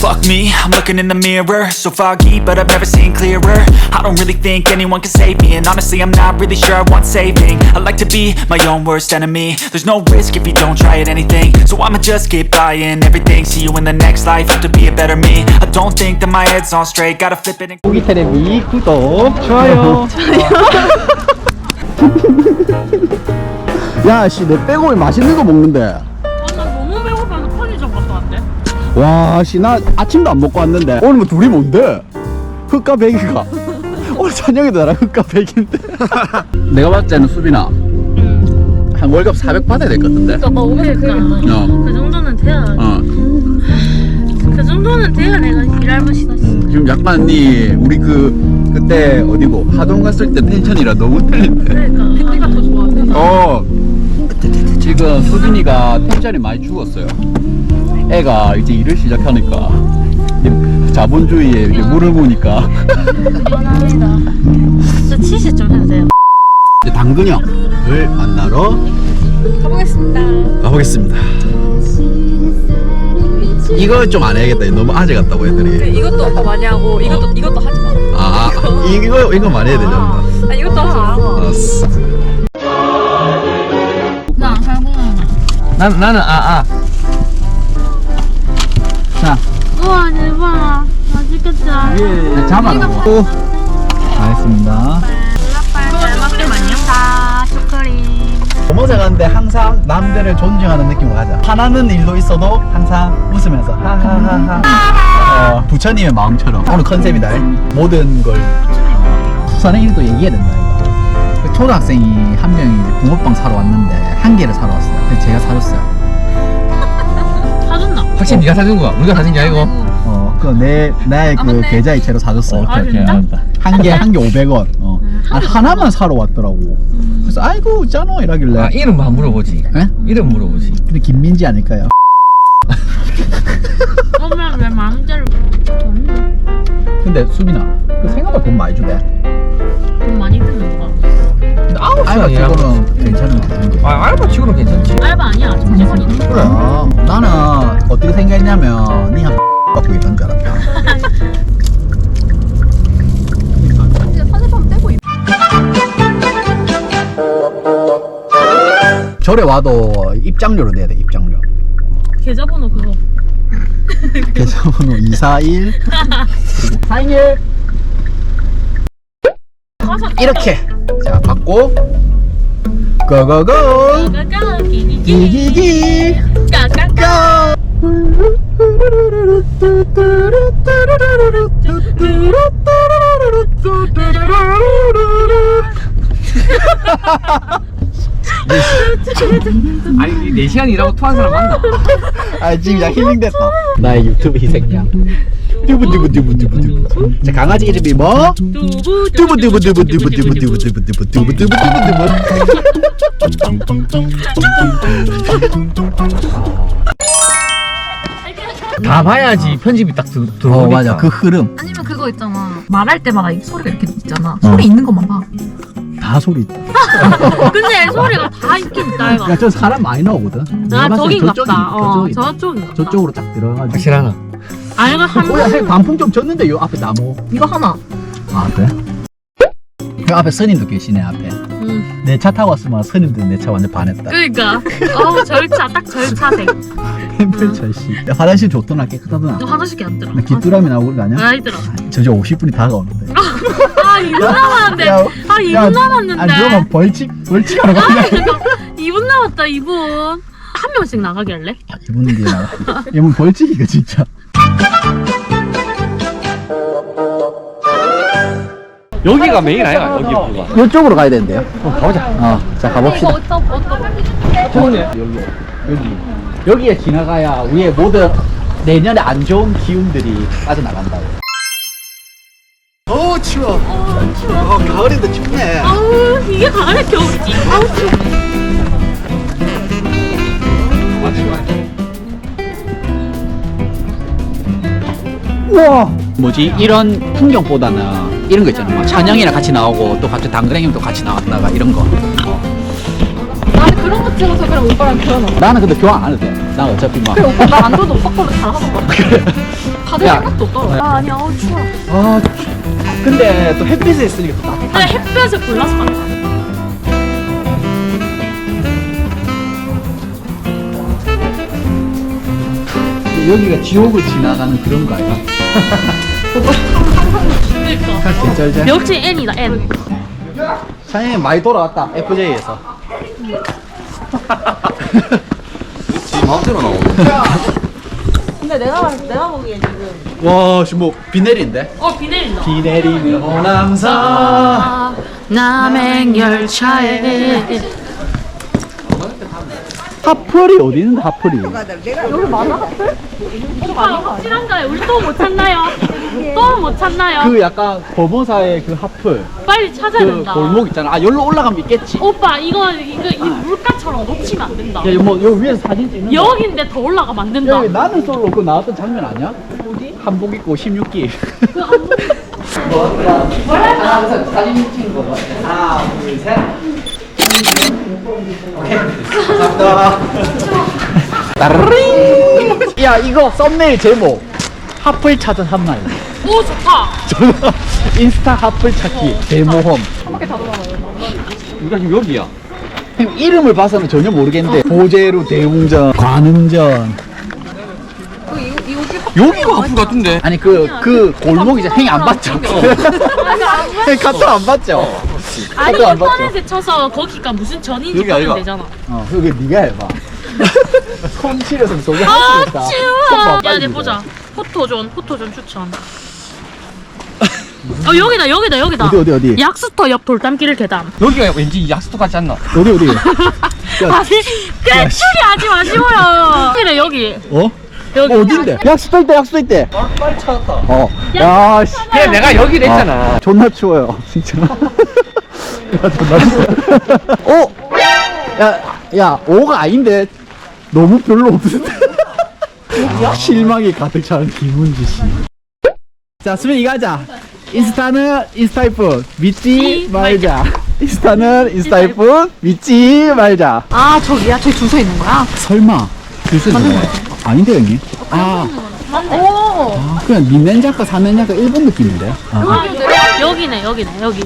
Fuck me, I'm looking in the mirror So foggy, but I've never seen clearer I don't really think anyone can save me And honestly, I'm not really sure I want saving I like to be my own worst enemy There's no risk if you don't try at anything So I'ma just keep buying everything See you in the next life, have to be a better me I don't think that my head's on straight Gotta flip it and 고기 테레비 구독 좋아요 야씨 내 빼고면 맛있는 거 먹는데 와 씨 나 아침도 안 먹고 왔는데 오늘 뭐 둘이 뭔데? 흑과 백이가. 오늘 저녁에도 나랑 흑과 백인데. 내가 봤을 때는 수빈아 한 월급 400 받아야 될 것 같은데? 너가 오니까. 어. 그 정도는 돼야. 어. 그 정도는 돼야 내가 일할 맛이다. 지금 약간 니 우리 그 그때 어디고 하동 갔을 때 텐션이라 너무 틀린데 그러니까. 택배가 더 좋아. 어. 지금 수빈이가 텐션이 많이 죽었어요 애가 이제 일을 시작하니까 자본주의에 이제 물을 부으니까 미안합니다. 저 치즈 좀 해도 돼요. 이제 당근 형을 만나러 가보겠습니다. 가보겠습니다 이거 좀 안 해야겠다 너무 아재 같다고 애들이 이것도 오빠 많이 하고 이것도 이것도 하지 마. 아 이거 이거 많이 해야 되잖아 아 이것도 하지 마. 알았어 나안 살고. 난, 나는 아, 아. 자 우와 대박. 맛있겠다. 네, 잡아라고 알겠습니다 잘 먹겠습니다. 슈크림. 모자가는데 항상 남들을 존중하는 느낌으로 가자. 화나는 일도 있어도 항상 웃으면서 하하하하. 어, 부처님의 마음처럼 오늘 컨셉이다. 모든 걸 선생님도 얘기해야 된다 이거. 그 초등학생이 한 명이 붕어빵 사러 왔는데 한 개를 사러 왔어요. 제가 사줬어요. 확실히 네가 사준 거야. 우리가 사준 게 아니고. 어, 그내 나의 그 계좌 이체로 사줬어. 아, 진짜? 한개 한 개 500원. 어. 아, 하나만 사러 왔더라고. 그래서 아이고 잖아 이러길래. 아, 이름만 물어보지. 에? 이름 물어보지. 근데 김민지 아닐까요? 엄마 왜 마음대로 근데 수빈아, 그 생각보다 돈 많이 주대. 돈 많이. 시간 아니야. 찍으면 괜찮은 거 같은데. 아, 알바 치고는 괜찮지. 알바 아니야. 정직원이네. 그래. 나는 어떻게 생각했냐면 니한 갖고 있는 줄 알았다. 떼고 절에 와도 입장료로 내야 돼. 입장료. 계좌번호 그거. 계좌번호 241 421 가서 이렇게 자 받고 고고고 기기기. 아니, 4시간 일하고 토한 사람 맞나? 아 지금 야 힐링 됐다 나의 유튜브 희생양 뚜부뚜부뚜부뚜부뚜부 자 강아지 이름이 뭐? 두부 뚜부뚜부뚜부뚜부뚜부뚜부뚜부뚜부뚜부뚜부뚜부뚜부 다 봐야지 편집이 딱 들, 들어오니까. 어 맞아 그 흐름 아니면 그거 있잖아. 말할 때마다 이 소리가 이렇게 있잖아. 어. 소리 있는 것만 봐. 다 소리 있다 근데 소리가 다 있긴 있다 이거. 야저 사람 많이 나오거든 아 내가 봤을 저긴 때 같다. 어 저쪽이 저쪽이. 저쪽으로 딱 들어가가지고 확실하나? 아 이거 한 오야 형 단풍 좀 졌는데 요 앞에 나무 이거 하나. 아 그래? 그 앞에 스님도 계시네 앞에 음. 내 차 타고 왔으면 스님들 내차 완전 반했다 그러니까. 어우 절차 딱 절차색. 철씨 야, 화장실 좋더나 깨끗하더나 너 화장실 개안 들어. 나 귀뚜라미 나오는 거 아니야? 아이 들어. 저저 50분이 다가오는데 아 2분 남았는데. 야, 아 야, 2분 남았는데. 아니 그러면 벌칙 벌칙 하러 가냐 2분 남았다 2분. 한 명씩 나가게 할래? 2분 뒤에 나가 이건 벌칙이가 진짜 여기가 메인 아이가, 여기 부가. 이쪽으로 가야 되는데요 가보자 어 자 가봅시다 어디다 어디다. 여기 여기 여기에 지나가야 우리의 모든 내년에 안 좋은 기운들이 빠져나간다고 어 추워 어 추워 가을인데 춥네 아우 이게 가을에 겨울이지. 아우 추워. 우와 뭐지 이런 풍경보다는 이런 거 있잖아 막 찬영이랑 같이 나오고 또 갑자기 당근행님도 같이 나왔다가 이런 거 나는 그런 거 찍어서 그냥 오빠랑 결혼. 나는 근데 교환 안 해도 돼난 어차피 막 그래 오빠 말안 줘도 오빠 걸로 잘 하는 거야. 받을 야. 생각도 없더라. 아 아니야 어 추워. 아 근데 또 햇빛에 있으니까 또 따뜻하네 근데 햇볕을 골라서 간다. 여기가 지옥을 지나가는 그런 거 아이가? 그러니까. 역시 N이다 N. 사장님 많이 돌아왔다 FJ에서 마음대로 나오네. 근데 내가 내가 보기에 지금 와 지금 뭐비 내린데? 어비 내린다. 비 내리면 호남선 남행열차에 하플이 어디 있는데 하플이 오빠 확실한가요? 우리 또 못 찾나요? 또 못 찾나요? 그 약간 법원사의 그 하플 빨리 찾아야 그 된다. 골목 있잖아 아 여기로 올라가면 있겠지 오빠 이거 이거 이 물가처럼 놓치면 안 된다. 야, 뭐 여기 위에서 사진 찍는 거. 여긴데 더 올라가면 안 된다. 여기 나는 솔로 그 나왔던 장면 아니야? 어디? 한복 입고 16기. 뭐 하나, 사진 찍는 거 봐. 하나, 둘, 셋. 오케이. 감사합니다. 따르릉. 야, 이거 썸네일 제목. 하플 찾은 한 마리. 오 좋다. 인스타 하플 찾기 대모험. 우리가 지금 여기야. 형 이름을 봐서는 전혀 모르겠는데 보제루 대웅전 관음전 여기가 하프 같은데. 아니 그 그 골목이죠 형이 안 봤죠 형이 카톡 안 봤죠 아니 카톡 안 봤죠 인터넷에 쳐서 거기가 무슨 전인지 여기 보면 아이가. 되잖아. 어 그게 네가 해봐 손 치려서 소개할 수아 있다 추워. 손봐, 야, 빨리 내 이거. 보자. 포토존, 포토존 추천. 어 여기다 여기다 여기다. 어디 어디 어디 약수터 옆 돌담길 계단. 여기가 왠지 약수터 같지 않나? 어디 어디 야, 아니 꿰추리 하지 마시고요. 여기래 여기. 어? 여기. 어 어딘데? 약수도 있대 약수도 있대 빨리 찾았다 어 야 씨 그래 내가 여기를 했잖아. 아, 존나 추워요 진짜 야 어? 야, 야 5가 아닌데. 너무 별로 없는데. 실망이 가득 찬 김은지 씨 자 수빈 이거 하자. 인스타는 인스타이프 믿지 말자. 인스타는 인스타이프 믿지 말자. 아 저기야 저기 줄 서 있는 거야? 설마. 글쎄 아닌데 형님? 아, 오. 아. 그냥 믿는 작가 사는 작가 일본 느낌인데. 아. 아, 여기네 여기네 여기.